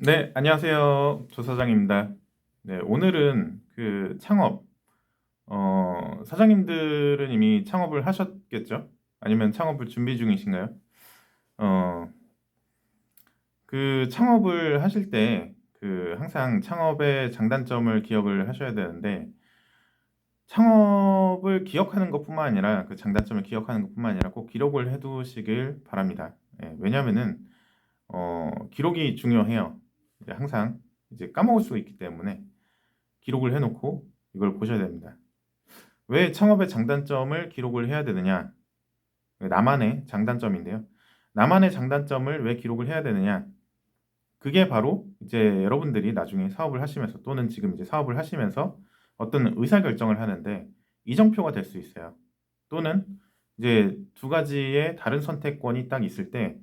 네, 안녕하세요. 조 사장입니다. 네, 오늘은 그 창업, 어, 사장님들은 이미 창업을 하셨겠죠? 아니면 창업을 준비 중이신가요? 어, 그 창업을 하실 때 그 항상 창업의 장단점을 기억을 하셔야 되는데 창업을 기억하는 것뿐만 아니라 그 장단점을 기억하는 것뿐만 아니라 꼭 기록을 해두시길 바랍니다. 예, 왜냐하면은 어, 기록이 중요해요. 이제 항상 이제 까먹을 수가 있기 때문에 기록을 해놓고 이걸 보셔야 됩니다. 왜 창업의 장단점을 기록을 해야 되느냐? 나만의 장단점인데요. 나만의 장단점을 왜 기록을 해야 되느냐? 그게 바로 이제 여러분들이 나중에 사업을 하시면서 또는 지금 이제 사업을 하시면서 어떤 의사결정을 하는데 이정표가 될 수 있어요. 또는 이제 두 가지의 다른 선택권이 딱 있을 때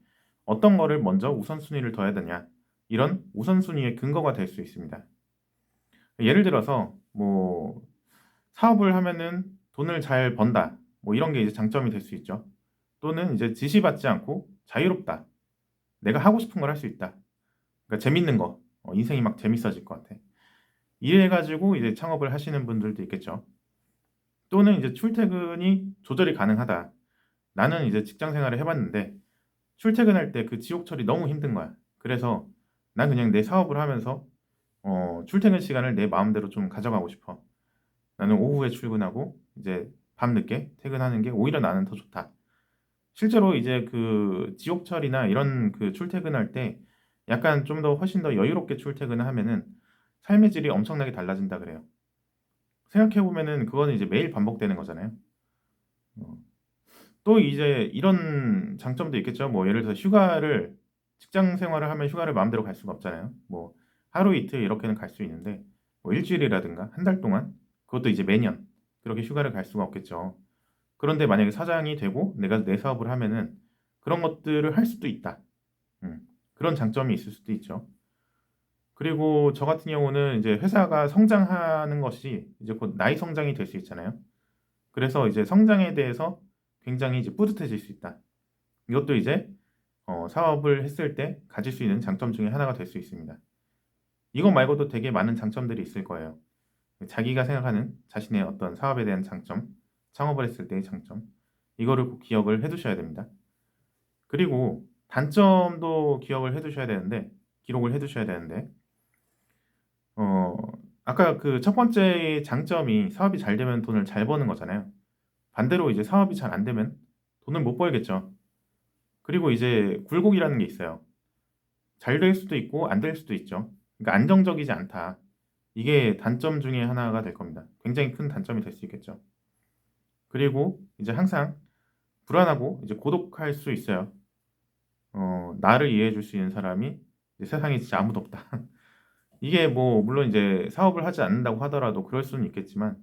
어떤 거를 먼저 우선순위를 둬야 되냐? 이런 우선순위의 근거가 될 수 있습니다. 예를 들어서 뭐 사업을 하면은 돈을 잘 번다. 뭐 이런 게 이제 장점이 될 수 있죠. 또는 이제 지시받지 않고 자유롭다. 내가 하고 싶은 걸 할 수 있다. 그러니까 재밌는 거. 어, 인생이 막 재밌어질 것 같아. 이래가지고 이제 창업을 하시는 분들도 있겠죠. 또는 이제 출퇴근이 조절이 가능하다. 나는 이제 직장 생활을 해봤는데 출퇴근할 때 그 지옥철이 너무 힘든 거야. 그래서 난 그냥 내 사업을 하면서 어, 출퇴근 시간을 내 마음대로 좀 가져가고 싶어. 나는 오후에 출근하고 이제 밤늦게 퇴근하는 게 오히려 나는 더 좋다. 실제로 이제 그 지옥철이나 이런 그 출퇴근할 때 약간 좀 더 훨씬 더 여유롭게 출퇴근을 하면은 삶의 질이 엄청나게 달라진다 그래요. 생각해 보면은 그거는 이제 매일 반복되는 거잖아요. 어. 또 이제 이런 장점도 있겠죠. 뭐 예를 들어서 휴가를 직장 생활을 하면 휴가를 마음대로 갈 수가 없잖아요. 뭐 하루 이틀 이렇게는 갈 수 있는데 뭐 일주일이라든가 한 달 동안 그것도 이제 매년 그렇게 휴가를 갈 수가 없겠죠. 그런데 만약에 사장이 되고 내가 내 사업을 하면은 그런 것들을 할 수도 있다. 음, 그런 장점이 있을 수도 있죠. 그리고 저 같은 경우는 이제 회사가 성장하는 것이 이제 곧 나이 성장이 될 수 있잖아요. 그래서 이제 성장에 대해서 굉장히 이제 뿌듯해질 수 있다. 이것도 이제 어, 사업을 했을 때 가질 수 있는 장점 중에 하나가 될 수 있습니다. 이것 말고도 되게 많은 장점들이 있을 거예요. 자기가 생각하는 자신의 어떤 사업에 대한 장점, 창업을 했을 때의 장점, 이거를 꼭 기억을 해 두셔야 됩니다. 그리고 단점도 기억을 해 두셔야 되는데, 기록을 해 두셔야 되는데, 어, 아까 그 첫 번째 장점이 사업이 잘 되면 돈을 잘 버는 거잖아요. 반대로 이제 사업이 잘 안 되면 돈을 못 벌겠죠. 그리고 이제 굴곡이라는 게 있어요. 잘 될 수도 있고 안 될 수도 있죠. 그러니까 안정적이지 않다. 이게 단점 중에 하나가 될 겁니다. 굉장히 큰 단점이 될 수 있겠죠. 그리고 이제 항상 불안하고 이제 고독할 수 있어요. 어, 나를 이해해 줄 수 있는 사람이 세상에 진짜 아무도 없다. 이게 뭐 물론 이제 사업을 하지 않는다고 하더라도 그럴 수는 있겠지만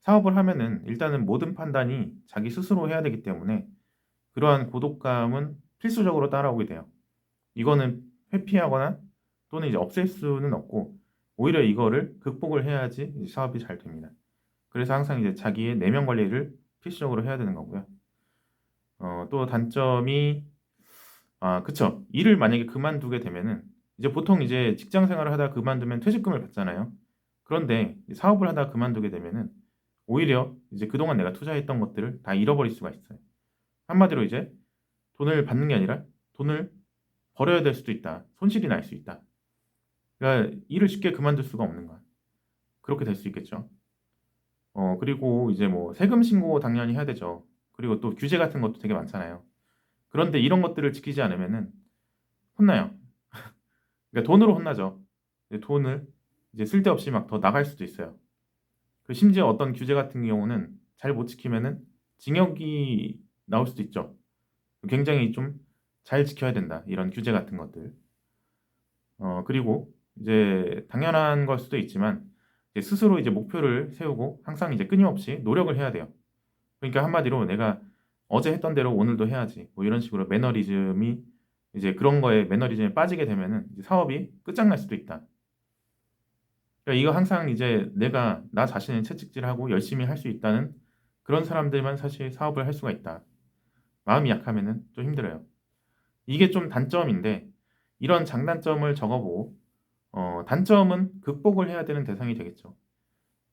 사업을 하면은 일단은 모든 판단이 자기 스스로 해야 되기 때문에 그러한 고독감은 필수적으로 따라오게 돼요. 이거는 회피하거나 또는 이제 없앨 수는 없고 오히려 이거를 극복을 해야지 사업이 잘 됩니다. 그래서 항상 이제 자기의 내면 관리를 필수적으로 해야 되는 거고요. 어, 또 단점이 아, 그쵸. 일을 만약에 그만두게 되면은 이제 보통 이제 직장 생활을 하다 그만두면 퇴직금을 받잖아요. 그런데 사업을 하다 그만두게 되면은 오히려 이제 그동안 내가 투자했던 것들을 다 잃어버릴 수가 있어요. 한마디로 이제 돈을 받는 게 아니라 돈을 벌어야 될 수도 있다. 손실이 날 수 있다. 그러니까 일을 쉽게 그만둘 수가 없는 거야. 그렇게 될 수 있겠죠. 어, 그리고 이제 뭐 세금 신고 당연히 해야 되죠. 그리고 또 규제 같은 것도 되게 많잖아요. 그런데 이런 것들을 지키지 않으면은 혼나요. 그러니까 돈으로 혼나죠. 돈을 이제 쓸데없이 막 더 나갈 수도 있어요. 그 심지어 어떤 규제 같은 경우는 잘 못 지키면은 징역이 나올 수도 있죠. 굉장히 좀 잘 지켜야 된다. 이런 규제 같은 것들. 어, 그리고 이제 당연한 걸 수도 있지만 이제 스스로 이제 목표를 세우고 항상 이제 끊임없이 노력을 해야 돼요. 그러니까 한마디로 내가 어제 했던 대로 오늘도 해야지. 뭐 이런 식으로 매너리즘이 이제 그런 거에 매너리즘에 빠지게 되면은 사업이 끝장날 수도 있다. 그러니까 이거 항상 이제 내가 나 자신을 채찍질하고 열심히 할 수 있다는 그런 사람들만 사실 사업을 할 수가 있다. 마음이 약하면은 좀 힘들어요. 이게 좀 단점인데 이런 장단점을 적어보고 어, 단점은 극복을 해야 되는 대상이 되겠죠.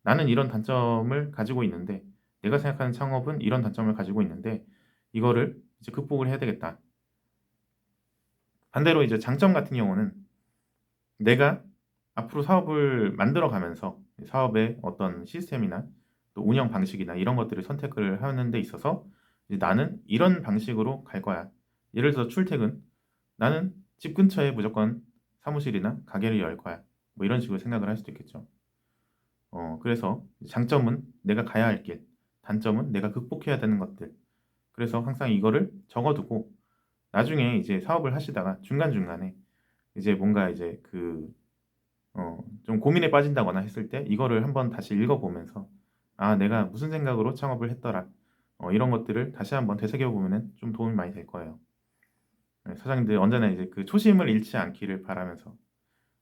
나는 이런 단점을 가지고 있는데 내가 생각하는 창업은 이런 단점을 가지고 있는데 이거를 이제 극복을 해야 되겠다. 반대로 이제 장점 같은 경우는 내가 앞으로 사업을 만들어 가면서 사업의 어떤 시스템이나 또 운영 방식이나 이런 것들을 선택을 하는 데 있어서 나는 이런 방식으로 갈 거야. 예를 들어서 출퇴근. 나는 집 근처에 무조건 사무실이나 가게를 열 거야. 뭐 이런 식으로 생각을 할 수도 있겠죠. 어, 그래서 장점은 내가 가야 할 길, 단점은 내가 극복해야 되는 것들. 그래서 항상 이거를 적어두고 나중에 이제 사업을 하시다가 중간중간에 이제 뭔가 이제 그, 어, 좀 고민에 빠진다거나 했을 때 이거를 한번 다시 읽어보면서 아, 내가 무슨 생각으로 창업을 했더라. 어, 이런 것들을 다시 한번 되새겨 보면 좀 도움이 많이 될 거예요. 네, 사장님들 언제나 이제 그 초심을 잃지 않기를 바라면서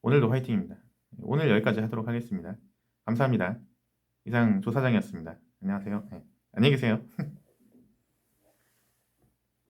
오늘도 화이팅입니다. 오늘 여기까지 하도록 하겠습니다. 감사합니다. 이상 조사장이었습니다. 안녕하세요. 네, 안녕히 계세요.